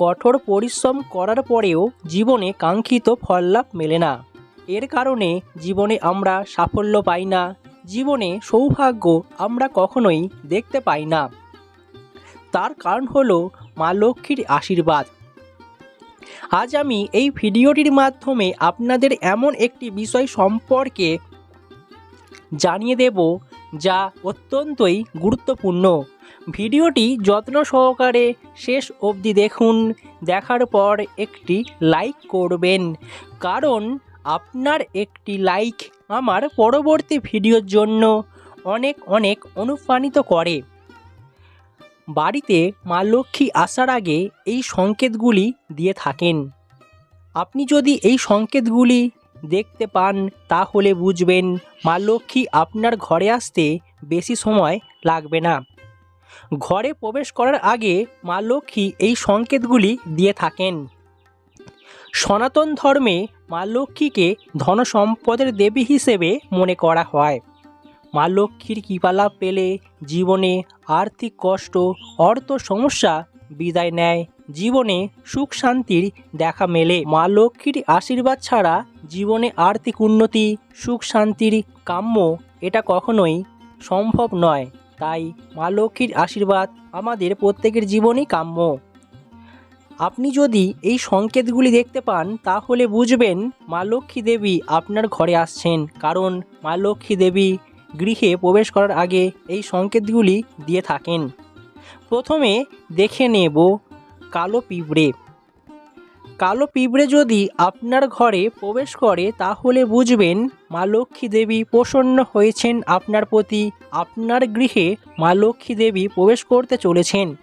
কঠোর পরিশ্রম করার পরেও জীবনে কাঙ্ক্ষিত ফল লাভ মেলে না। এর কারণে জীবনে আমরা সাফল্য পাই না, জীবনে সৌভাগ্য আমরা কখনোই দেখতে পাই না। তার কারণ হলো মা লক্ষ্মীর আশীর্বাদ। আজ আমি এই ভিডিওটির মাধ্যমে আপনাদের এমন একটি বিষয় সম্পর্কে জানিয়ে দেব যা অত্যন্তই গুরুত্বপূর্ণ। ভিডিওটি যত্ন সহকারে শেষ অবধি দেখুন। দেখার পর একটি লাইক করবেন। কারণ আপনার একটি লাইক আমার পরবর্তী ভিডিওর জন্য অনেক অনেক অনুপ্রাণিত করে। বাড়িতে মা লক্ষ্মী আসার আগে এই সংকেতগুলি দিয়ে থাকেন। আপনি যদি এই সংকেতগুলি দেখতে পান, তাহলে বুঝবেন মা লক্ষ্মী আপনার ঘরে আসতে বেশি সময় লাগবে না। ঘরে প্রবেশ করার আগে মা লক্ষ্মী এই সংকেতগুলি দিয়ে থাকেন। সনাতন ধর্মে মা লক্ষ্মীকে ধনসম্পদের দেবী হিসেবে মনে করা হয়। মা লক্ষ্মীর কৃপালাভ পেলে জীবনে আর্থিক কষ্ট, অর্থ সমস্যা বিদায় নেয়। জীবনে সুখ শান্তির দেখা মেলে। মা লক্ষ্মীর আশীর্বাদ ছাড়া জীবনে আর্থিক উন্নতি, সুখ শান্তির কাম্য এটা কখনোই সম্ভব নয়। তাই মা লক্ষ্মীর আশীর্বাদ আমাদের প্রত্যেকের জীবনই কাম্য। আপনি যদি এই সংকেতগুলি দেখতে পান, তাহলে বুঝবেন মা লক্ষ্মী দেবী আপনার ঘরে আসছেন। কারণ মা লক্ষ্মী দেবী গৃহে প্রবেশ করার আগে এই সংকেতগুলি দিয়ে থাকেন। প্রথমে দেখে নেব কালো পিঁপড়ে। কালো পিঁপড়ে যদি আপনার ঘরে প্রবেশ করে, তাহলে বুঝবেন মা লক্ষ্মী দেবী প্রসন্ন হয়েছেন আপনার প্রতি। আপনার গৃহে মা লক্ষ্মী দেবী প্রবেশ করতে চলেছেন।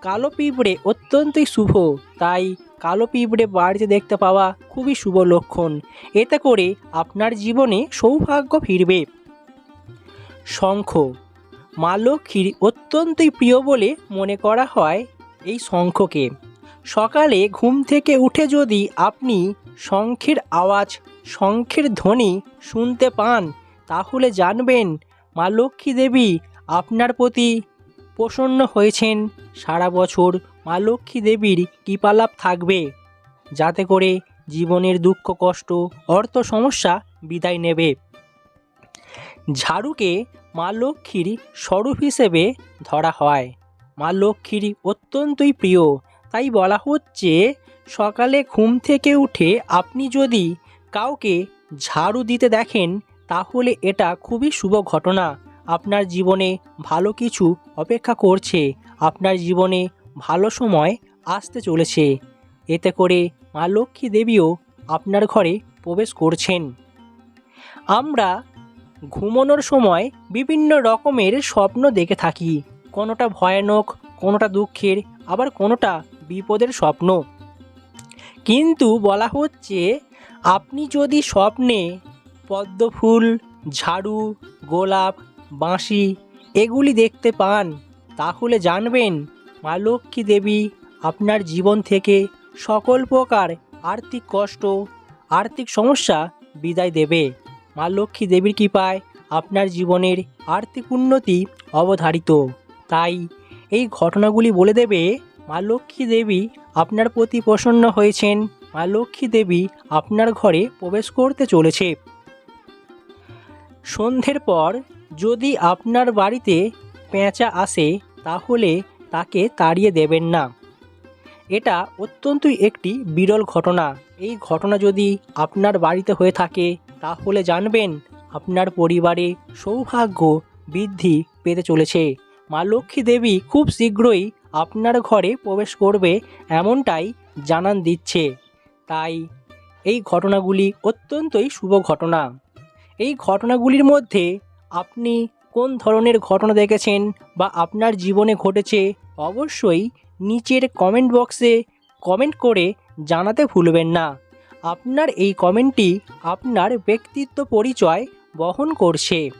কালো পিঁপড়ে অত্যন্তই শুভ, তাই কালো পিঁপড়ে বাড়িতে দেখতে পাওয়া খুবই শুভ লক্ষণ। এতে করে আপনার জীবনে সৌভাগ্য ফিরবে। শঙ্খ, মা লক্ষ্মীর অত্যন্তই প্রিয় বলে মনে করা হয় এই শঙ্খকে। সকালে ঘুম থেকে উঠে যদি আপনি শঙ্খের আওয়াজ, শঙ্খের ধ্বনি শুনতে পান, তাহলে জানবেন মা লক্ষ্মী দেবী আপনার প্রতি প্রসন্ন হয়েছেন। সারা বছর মা লক্ষ্মী দেবীর কৃপালাভ থাকবে। যাতে করে জীবনের দুঃখ, কষ্ট, অর্থ সমস্যা বিদায় নেবে। ঝাড়ুকে মা লক্ষ্মীর স্বরূপ হিসেবে ধরা হয়। মা লক্ষ্মীর অত্যন্তই প্রিয়। তাই বলা হচ্ছে, সকালে ঘুম থেকে উঠে আপনি যদি কাউকে ঝাড়ু দিতে দেখেন, তাহলে এটা খুবই শুভ ঘটনা। আপনার জীবনে ভালো কিছু অপেক্ষা করছে। আপনার জীবনে ভালো সময় আসতে চলেছে। এতে করে মা লক্ষ্মী দেবীও আপনার ঘরে প্রবেশ করছেন। আমরা ঘুমানোর সময় বিভিন্ন রকমের স্বপ্ন দেখে থাকি। কোনোটা ভয়ানক, কোনোটা দুঃখের, আবার কোনোটা বিপদের স্বপ্ন। কিন্তু বলা হচ্ছে, আপনি যদি স্বপ্নে পদ্মফুল, ঝাড়ু, গোলাপ, বাঁশি এগুলি দেখতে পান, তাহলে জানবেন মা লক্ষ্মী দেবী আপনার জীবন থেকে সকল প্রকার আর্থিক কষ্ট, আর্থিক সমস্যা বিদায় দেবে। মা লক্ষ্মী দেবীর কৃপায় আপনার জীবনের আর্থিক উন্নতি অবধারিত। তাই এই ঘটনাগুলি বলে দেবে মা লক্ষ্মী দেবী আপনার প্রতি প্রসন্ন হয়েছেন। মা লক্ষ্মী দেবী আপনার ঘরে প্রবেশ করতে চলেছে। সন্ধ্যের পর যদি আপনার বাড়িতে পেঁচা আসে, তাহলে তাকে তাড়িয়ে দেবেন না। এটা অত্যন্তই একটি বিরল ঘটনা। এই ঘটনা যদি আপনার বাড়িতে হয়ে থাকে, তাহলে জানবেন আপনার পরিবারে সৌভাগ্য বৃদ্ধি পেতে চলেছে। মা লক্ষ্মী দেবী খুব শীঘ্রই আপনার ঘরে প্রবেশ করবে এমনটাই জানান দিচ্ছে। তাই এই ঘটনাগুলি অত্যন্তই শুভ ঘটনা। এই ঘটনাগুলির মধ্যে আপনি কোন ধরনের ঘটনা দেখেছেন বা আপনার জীবনে ঘটেছে অবশ্যই নিচের কমেন্ট বক্সে কমেন্ট করে জানাতে ভুলবেন না। আপনার এই কমেন্টটি আপনার ব্যক্তিত্ব পরিচয় বহন করছে।